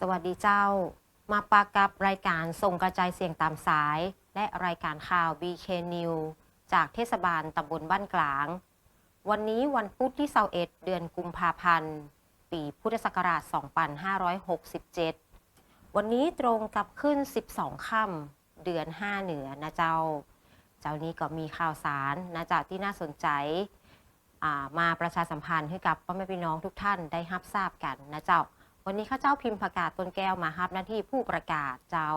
สวัสดีเจ้า มาปากับรายการส่งกระจายเสียงตามสาย และรายการข่าว BK News จากเทศบาลตำบลบ้านกลาง วันนี้วันพุธที่21เดือนกุมภาพันธ์ ปีพุทธศักราช 2567 วันนี้ตรงกับขึ้น 12 ค่ำเดือน 5 เหนือนะเจ้า เจ้านี้ก็มีข่าวสารนะเจ้าที่น่าสนใจมาประชาสัมพันธ์ให้กับพ่อแม่พี่น้องทุกท่านได้รับทราบกันนะเจ้า วันนี้ข้าเจ้าพิมพ์ประกาศตนแก้วมารับหน้าที่ผู้ประกาศเจ้า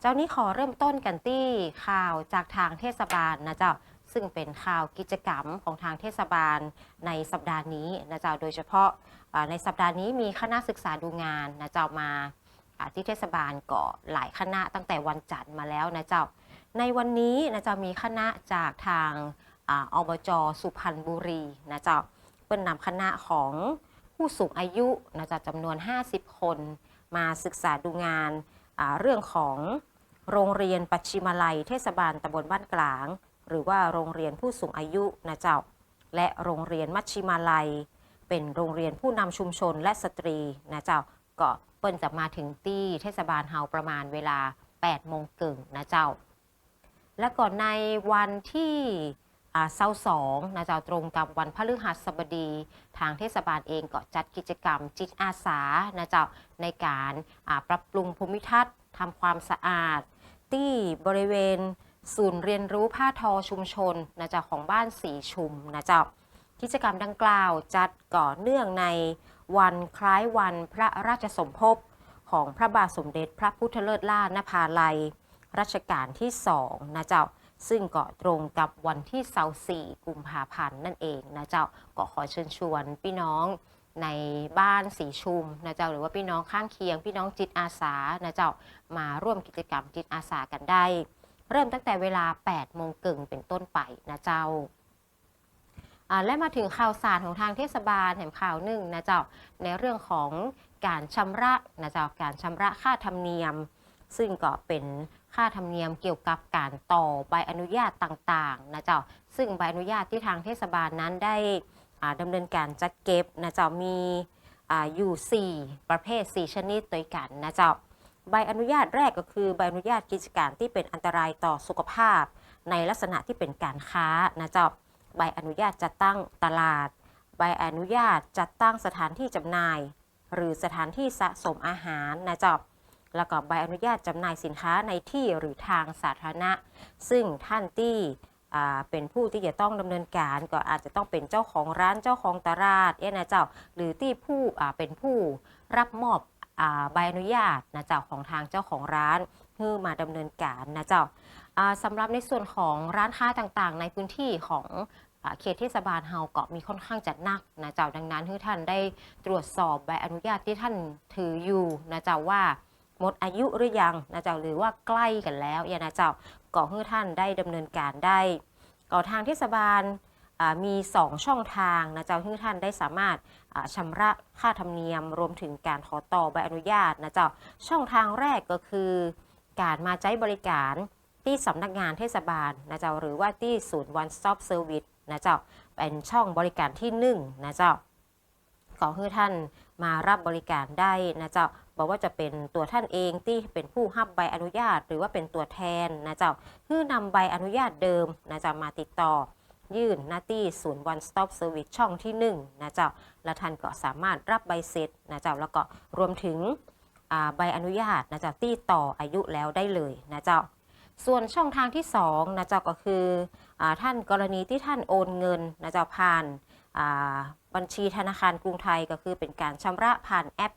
เจ้านี้ขอเริ่มต้นกันที่ข่าวจากทางเทศบาลนะเจ้าซึ่งเป็นข่าวกิจกรรมของทางเทศบาลในสัปดาห์นี้นะเจ้าโดยเฉพาะในสัปดาห์นี้มีคณะศึกษาดูงานนะเจ้ามาที่เทศบาลเก็หลายคณะตั้งแต่วันจันทร์มาแล้วนะเจ้า ในวันนี้นะเจ้ามีคณะจากทางอบจสุพรรณบุรีนะเจ้าเป็นนำคณะของ ผู้สูงอายุนะจ้าจำนวน 50 คน มาศึกษาดูงานเรื่องของโรงเรียนปัจฉิมาลัย เทศบาลตำบลบ้านกลาง หรือว่าโรงเรียนผู้สูงอายุนะเจ้าและโรงเรียนมัชชิมาลัย เป็นโรงเรียนผู้นำชุมชนและสตรีนะเจ้าก็เปิ้นจะมาถึงที่เทศบาลเฮาประมาณเวลา8โมงกึ่งนะเจ้า และก่อนในวันที่ อ่าเสาร์สองนะเจ้าตรงกับวันพฤหัสบดี ทางเทศบาลเองก็จัดกิจกรรมจิตอาสานะเจ้าในการปรับปรุงภูมิทัศน์ทำความสะอาด ที่บริเวณศูนย์เรียนรู้ผ้าทอชุมชนนะเจ้าของบ้านสีชุมนะเจ้ากิจกรรมดังกล่าวจัดก่อเนื่องในวันคล้ายวันพระราชสมภพของพระบาทสมเด็จพระพุทธเลิศล่านภาลัย รัชกาลที่สองนะเจ้า ซึ่งก็ตรงกับวันที่เสาร์สี่กุมภาพันธ์นั่นเองนะเจ้าก็ขอเชิญชวนพี่น้องในบ้านสีชุมนะเจ้าหรือว่าพี่น้องข้างเคียง พี่น้องจิตอาสานะเจ้ามาร่วมกิจกรรมจิตอาสากันได้ เริ่มตั้งแต่เวลา8โมงกึ่งเป็นต้นไปนะเจ้าและมาถึงข่าวสารของทางเทศบาลแห่งข่าวหนึ่งนะเจ้าในเรื่องของการชำระนะเจ้าการชำระค่าธรรมเนียม ซึ่งก็เป็นค่าธรรมเนียมเกี่ยวกับการต่อใบอนุญาตต่างๆนะเจ้าซึ่งใบอนุญาตที่ทางเทศบาลนั้นได้อ่าดำเนินการจัดเก็บนะเจ้ามีออยู่ 4 ประเภท 4 ชนิดตัวกันนะเจ้าใบอนุญาตแรกก็คือใบอนุญาตกิจการที่เป็นอันตรายต่อสุขภาพ ในลักษณะที่เป็นการค้านะเจ้าใบอนุญาตจัดตั้งตลาด ใบอนุญาตจัดตั้งสถานที่จำหน่าย หรือสถานที่สะสมอาหารนะเจ้า แล้วก็ใบอนุญาตจำหน่ายสินค้าในที่หรือทางสาธารณะ ซึ่งท่านที่เป็นผู้ที่จะต้องดำเนินการก็อาจจะต้องเป็นเจ้าของร้านเจ้าของตลาดเนี่ยนะเจ้าหรือที่ผู้เป็นผู้รับมอบใบอนุญาตนะเจ้าของทางเจ้าของร้านเพื่อมาดำเนินการนะเจ้าอ่าสำหรับในส่วนของร้านค้าต่างๆ ในพื้นที่ของเขตเทศบาลเฮาเก็มีค่อนข้างจะหนักนะเจ้าดังนั้นให้ท่านได้ตรวจสอบใบอนุญาตที่ท่านถืออยู่นะเจ้าว่า หมดอายุหรือยังนะเจ้าหรือว่าใกล้กันแล้วอย่านะเจ้าก็ให้ท่านได้ดำเนินการได้ก็ทางเทศบาลมี 2 ช่องทางนะเจ้าให้ท่านได้สามารถอ่าชำระค่าธรรมเนียม รวมถึงการขอต่อใบอนุญาตนะเจ้าช่องทางแรกก็คือ การมาใช้บริการที่สำนักงานเทศบาลนะเจ้าหรือว่าที่ศูนย์ one stop service นะเจ้าเป็นช่องบริการที่1นะเจ้าขอให้ท่านมารับบริการได้นะเจ้า บอกว่าจะเป็นตัวท่านเองที่เป็นผู้รับใบอนุญาต หรือว่าเป็นตัวแทนนะเจ้าเพื่อนำใบอนุญาตเดิมนะเจ้ามาติดต่อ ยื่นหน้าที่ศูนย์ one stop service ช่องที่1นะเจ้าและท่านก็สามารถรับใบเสร็จนะเจ้าแล้วก็รวมถึงใบอนุญาตนะเจ้าที่ต่ออายุแล้วได้เลยนะเจ้าส่วนช่องทางที่2นะเจ้าก็คืออท่านกรณีที่ท่านโอนเงินนะเจ้าผ่านบัญชีธนาคารกรุงไทยก็คือเป็นการชำระผ่านแอป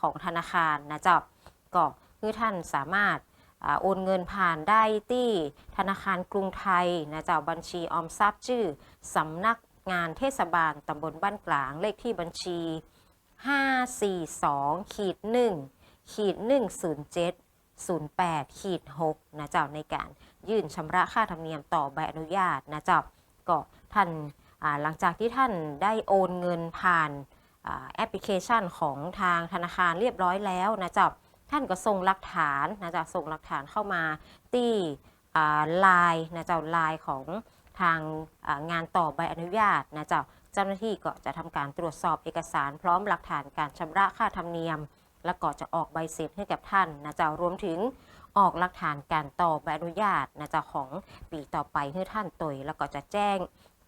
ของธนาคารนะเจ้าก็คือท่านสามารถอโอนเงินผ่านได้ที่ธนาคารกรุงไทยนะเจ้าบัญชีออมทรัพย์ชื่อสำนักงานเทศบาลตำบลบ้านกลางเลขที่บัญชี 542ขีด1ขีด107 08ขีด6นะเจ้าในการยื่นชำระค่าธรรมเนียมต่อใบอนุญาตนะเจ้าก็ท่านหลังจากที่ท่านได้โอนเงินผ่าน แอปพลิเคชันของทางธนาคารเรียบร้อยแล้วนะจ้าท่านก็ส่งหลักฐานนะจ้าส่งหลักฐานเข้ามาที่ไลน์นะจ้าไลน์ของทางงานต่อใบอนุญาตนะจ้าเจ้าหน้าที่ก็จะทำการตรวจสอบเอกสารพร้อมหลักฐานการชำระค่าธรรมเนียม แล้วก็จะออกใบเสร็จให้กับท่านนะจ้ารวมถึงออกหลักฐานการต่อใบอนุญาตนะจ้าของปีต่อไปให้ท่านตยแล้วก็จะแจ้ง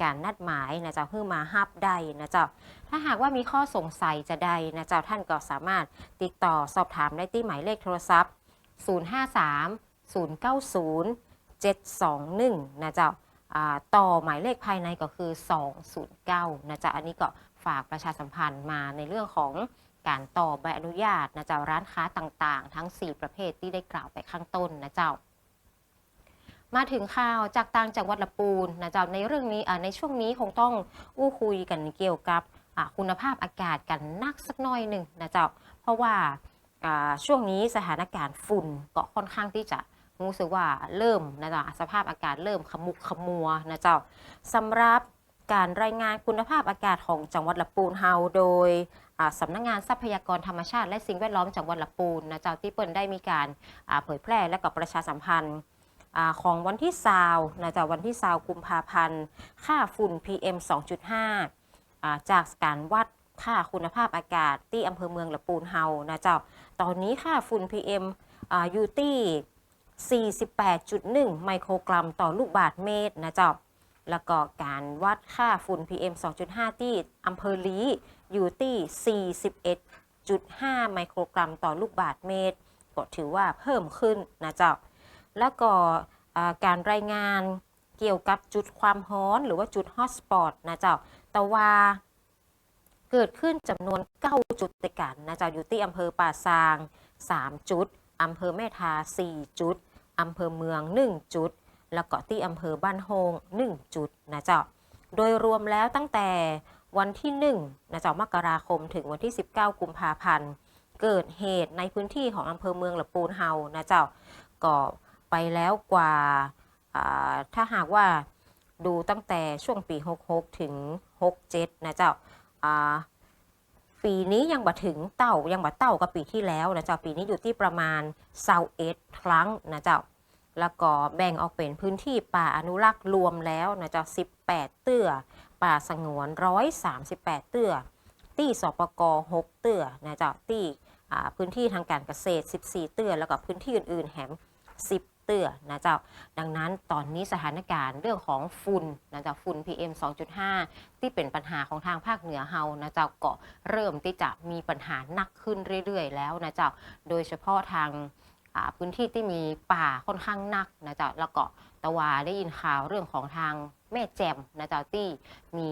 การนัดหมายนะเจ้าเพื่อมาฮับได้นะเจ้าถ้าหากว่ามีข้อสงสัยจะใดนะเจ้าท่านก็สามารถติดต่อสอบถามได้ที่หมายเลขโทรศัพท์ 053 090 721 นะเจ้าอ่าต่อหมายเลขภายในก็คือ 209 นะเจ้าอันนี้ก็ฝากประชาสัมพันธ์มาในเรื่องของการต่อใบอนุญาตนะเจ้าร้านค้าต่างๆ ทั้ง 4 ประเภทที่ได้กล่าวไปข้างต้นนะเจ้า มาถึงข่าวจากต่างจังหวัดละปูนนะเจ้าในเรื่องนี้ในช่วงนี้คงต้องอู้คุยกันเกี่ยวกับคุณภาพอากาศกันนักสักหน่อยหนึ่งนะเจ้าเพราะว่าช่วงนี้สถานการณ์ฝุ่นก็ค่อนข้างที่จะรู้สึกว่าเริ่มนะจ้าสภาพอากาศเริ่มขมุกขมัวนะเจ้าสำหรับการรายงานคุณภาพอากาศของจังหวัดละปูนเฮาโดยสำนักงานทรัพยากรธรรมชาติและสิ่งแวดล้อมจังหวัดละปูนนะเจ้าที่เปิ้นได้มีการเผยแพร่และก็ประชาสัมพันธ์ อของวันที่ซาวนะจากวันที่ซาวกุมภาพันธ์ ค่าฝุ่น PM 2.5อ่าจากการวัดค่าคุณภาพอากาศที่อำเภอเมืองละปูนเฮานะเจ้าตอนนี้ค่าฝุ่น PM อยู่ที่ 48.1 ไมโครกรัมต่อลูกบาศก์เมตรนะเจ้าแล้วก็การวัดค่าฝุ่น PM 2.5 ที่อำเภอลีอยู่ที่ 41.5 ไมโครกรัมต่อลูกบาศก์เมตร ก็ถือว่าเพิ่มขึ้นนะเจ้า แล้วก็การรายงานเกี่ยวกับจุดความร้อนหรือว่าจุดฮอตสปอตนะเจ้าแต่ว่าเกิดขึ้นจำนวน 9 จุดด้วยกันนะเจ้าอยู่ที่อำเภอป่าซาง 3 จุดอำเภอแม่ทา 4 จุดอำเภอเมือง 1 จุด แล้วก็ที่อำเภอบ้านโฮง 1 จุดนะเจ้าโดยรวมแล้วตั้งแต่วันที่1นะเจ้ามกราคมถึงวันที่ 19 กุมภาพันธ์ เกิดเหตุในพื้นที่ของอำเภอเมืองละปูนเฮานะเจ้าก็ ไปแล้วกว่าถ้าหากว่าดูตั้งแต่ช่วงปี 66 ถึง 67 นะเจ้าปีนี้ยังบ่ถึงเต่ายังบ่เต่ากับปีที่แล้วนะเจ้าปีนี้อยู่ที่ประมาณ21ครั้งนะเจ้าแล้วก็แบ่งออกเป็นพื้นที่ป่าอนุรักษ์รวมแล้วนะเจ้า18 เตื้อ ป่าสงวน 138 เตื้อ ที่สปก6เตื้อนะเจ้าที่พื้นที่ทางการเกษตร 14 เตื้อ แล้วก็พื้นที่อื่นๆแหม10 เตื้อนะเจ้า ดังนั้นตอนนี้สถานการณ์เรื่องของฝุ่นนะเจ้าฝุ่น PM 2.5 ที่เป็นปัญหาของทางภาคเหนือเฮานะเจ้าก็เริ่มที่จะมีปัญหาหนักขึ้นเรื่อยๆ แล้วนะเจ้า โดยเฉพาะทางพื้นที่ที่มีป่าค่อนข้างหนักนะเจ้าแล้วก็ตะวาได้ยินข่าวเรื่องของทางแม่แจ่มนะเจ้าที่มี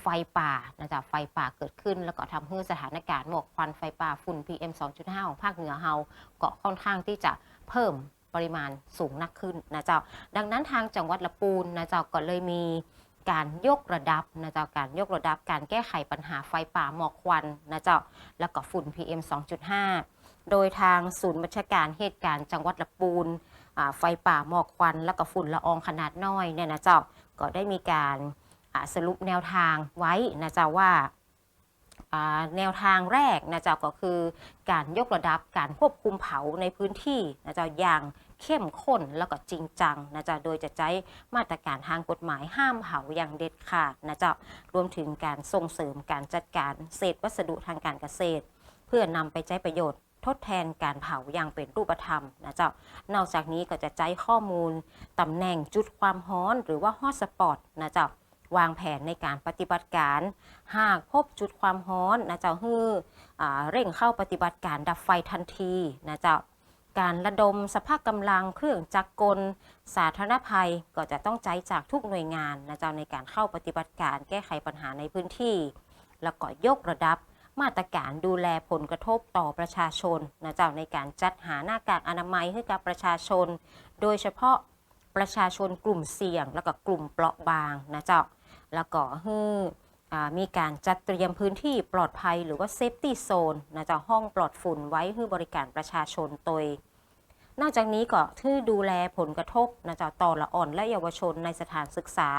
ไฟป่านะจ๊ะไฟป่าเกิดขึ้น แล้วก็ทำให้สถานการณ์หมอกควันไฟป่าฝุ่น PM 2.5 ของภาคเหนือเฮาก็ค่อนข้างที่จะเพิ่ม ปริมาณสูงนักขึ้นนะเจ้า ดังนั้นทางจังหวัดละปูนนะเจ้าก็เลยมีการยกระดับนะเจ้าการยกระดับการแก้ไขปัญหาไฟป่าหมอกควันนะเจ้าแล้วก็ฝุ่น PM 2.5 โดยทางศูนย์บัญชาการเหตุการณ์จังหวัดละปูนไฟป่าหมอกควัน แล้วก็ฝุ่นละอองขนาดน้อยเนี่ยนะเจ้าก็ได้มีการสรุปแนวทางไว้นะเจ้าว่า แนวทางแรกนะเจ้าก็คือการยกระดับการควบคุมเผาในพื้นที่นะเจ้าอย่างเข้มข้นแล้วก็จริงจังนะเจ้าโดยจะใช้มาตรการทางกฎหมายห้ามเผาอย่างเด็ดขาดนะเจ้ารวมถึงการส่งเสริมการจัดการเศษวัสดุทางการเกษตร เพื่อนำไปใช้ประโยชน์ทดแทนการเผาอย่างเป็นรูปธรรมนะเจ้า นอกจากนี้ก็จะใช้ข้อมูลตำแหน่งจุดความร้อนหรือว่าฮอตสปอตนะเจ้า วางแผนในการปฏิบัติการ หากพบจุดความร้อนนะเจ้าฮืออเร่งเข้าปฏิบัติการดับไฟทันทีนะเจ้าการระดมสภาพกำลังเครื่องจักรกล สาธารณภัยก็จะต้องใจจากทุกหน่วยงานนะเจ้าในการเข้าปฏิบัติการแก้ไขปัญหาในพื้นที่ แล้วก็ยกระดับมาตรการดูแลผลกระทบต่อประชาชนนะเจ้าในการจัดหาหน้ากากอนามัยให้กับประชาชน โดยเฉพาะประชาชนกลุ่มเสี่ยง แล้วก็กลุ่มเปราะบางนะเจ้า แล้วก็ฮืออ่ามีการจัดเตรียมพื้นที่ปลอดภัยหรือว่าเซฟตี้โซนนะจ้าห้องปลอดฝุ่นไว้ให้บริการประชาชนโดยนอกจากนี้ก็ที่ดูแลผลกระทบนะจ้าต่อละอ่อนและเยาวชนในสถานศึกษา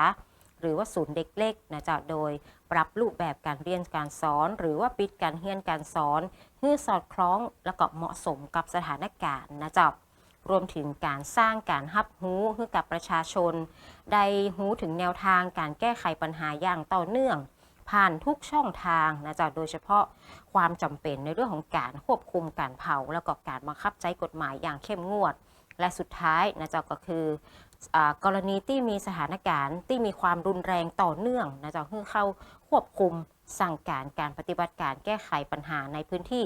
หรือว่าศูนย์เด็กเล็กนะจ้าโดยปรับรูปแบบการเรียนการสอน หรือว่าปิดการเรียนการสอนให้สอดคล้องและก็เหมาะสมกับสถานการณ์นะจ้า รวมถึงการสร้างการฮับหู้ให้กับประชาชน ได้หู้ถึงแนวทางการแก้ไขปัญหาอย่างต่อเนื่อง ผ่านทุกช่องทางนะจ้าโดยเฉพาะความจำเป็นในเรื่องของการควบคุมการเผา แล้วก็การบังคับใช้กฎหมายอย่างเข้มงวด และสุดท้ายนะจ้าก็คืออกรณีที่มีสถานการณ์ที่มีความรุนแรงต่อเนื่องนะเจ้าคือเข้าควบคุมสั่งการการปฏิบัติการแก้ไขปัญหาในพื้นที่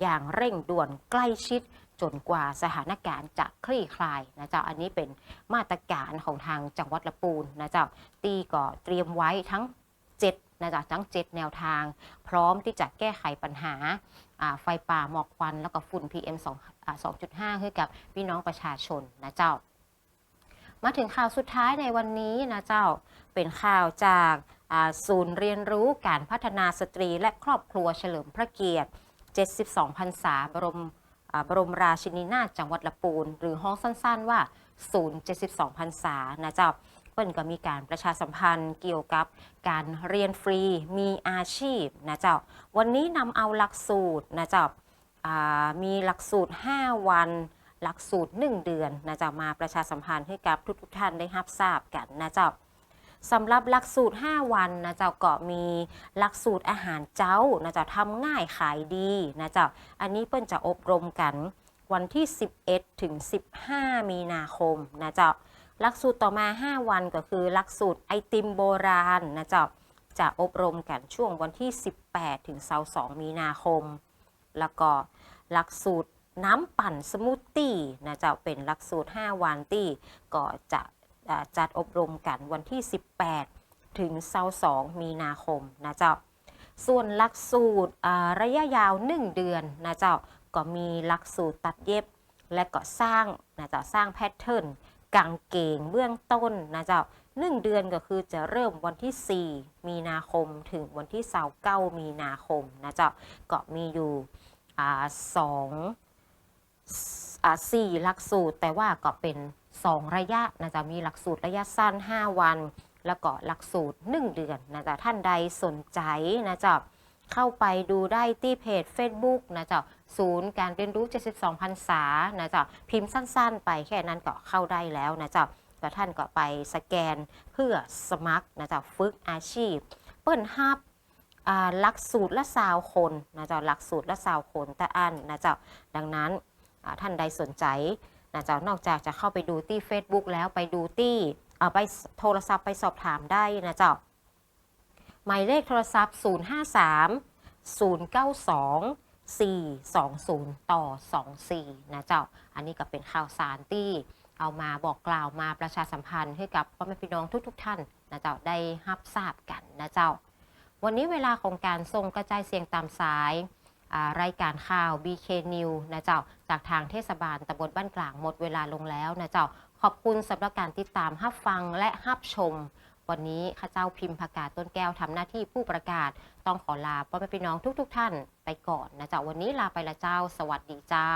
อย่างเร่งด่วนใกล้ชิด จนกว่าสถานการณ์จะคลี่คลายนะเจ้าอันนี้เป็นมาตรการของทางจังหวัดละปูนนะเจ้าตีก็เตรียมไว้ทั้ง7นะจ๊ะทั้ง 7 แนวทาง พร้อมที่จะแก้ไขปัญหาไฟป่าหมอกควัน แล้วก็ฝุ่น PM 2.5 ให้กับพี่น้องประชาชนนะเจ้า มาถึงข่าวสุดท้ายในวันนี้นะเจ้าเป็นข่าวจากศูนย์เรียนรู้การพัฒนาสตรีและครอบครัวเฉลิมพระเกียรติ 72พรรษาบรม บรมราชินีนาถจังหวัดละปูน หรือห้องสั้นๆว่า ศูนย์72พรรษานะเจ้าเปิ้นก็มีการประชาสัมพันธ์เกี่ยวกับการเรียนฟรีมีอาชีพนะเจ้าวันนี้นำเอาหลักสูตรนะเจ้าอ่ามีหลักสูตร 5 วัน หลักสูตร 1 เดือนนะเจ้ามาประชาสัมพันธ์ให้กับทุกๆท่านได้รับทราบกันนะเจ้า สำหรับหลักสูตร 5 วันนะเจ้าก็มีหลักสูตรอาหารเจ้านะเจ้าทำง่ายขายดีนะเจ้าอันนี้เปิ้นจะอบรมกันวันที่ 11 ถึง 15 มีนาคมนะเจ้าหลักสูตรต่อมา 5 วันก็คือหลักสูตรไอติมโบราณนะเจ้าจะอบรมกันช่วงวันที่ 18 ถึง 22 มีนาคม แล้วก็หลักสูตรน้ำปั่นสมูทตี้นะเจ้าเป็นหลักสูตร 5 วันที่ก็จะ จัดอบรมกันวันที่ 18 ถึง22มีนาคมนะเจ้า ส่วนหลักสูตรระยะยาว 1 เดือนนะเจ้าก็มีหลักสูตรตัดเย็บ และก็สร้างนะเจ้าสร้างแพทเทิร์นกางเกงเบื้องต้นนะเจ้าหนึ่งเดือนก็คือจะเริ่มวันที่ 4 มีนาคมถึงวันที่29มีนาคมนะเจ้าก็มีอยู่อสองอสี่หลักสูตรแต่ว่าก็เป็น 2 ระยะนะจ๊ะมีหลักสูตรระยะสั้น 5 วัน แล้วก็หลักสูตร 1 เดือนนะจ๊ะท่านใดสนใจนะจ๊ะเข้าไปดูได้ที่เพจ Facebook นะจ๊ะศูนย์การเรียนรู้ 72พรรษานะจ๊ะพิมพ์สั้นๆ ไปแค่นั้นก็เข้าได้แล้วนะจ๊ะก็ท่านก็ไปสแกนเพื่อสมัครนะจ๊ะฝึกอาชีพ เปิ้นฮับอ่าหลักสูตรละสาวคนนะจ๊ะหลักสูตรละสาวคนแต่อันนะจ๊ะดังนั้นท่านใดสนใจ นะจ๊ะนอกจากจะเข้าไปดูที่ Facebook แล้วไปดูที่เอาไปโทรศัพท์ไปสอบถามได้นะจ๊ะหมายเลขโทรศัพท์ 053 092 420 ต่อ 24 นะเจ้า อันนี้ก็เป็นข่าวสารที่เอามาบอกกล่าวมาประชาสัมพันธ์ให้กับพ่อแม่พี่น้องทุกๆทท่านนะเจ้าได้รับทราบกันนะเจ้า วันนี้เวลาของการส่งกระจายเสียงตามสาย รายการข่าว BK New นะเจ้า จากทางเทศบาลตำบลบ้านกลางหมดเวลาลงแล้วนะเจ้า ขอบคุณสำหรับการติดตามรับฟังและรับชม วันนี้ข้าเจ้าพิมพ์ประกาศต้นแก้วทำหน้าที่ผู้ประกาศ ต้องขอลาพ่อแม่พี่น้องทุก ๆทท่านไปก่อนนะเจ้าวันนี้ลาไปละเจ้า สวัสดีเจ้า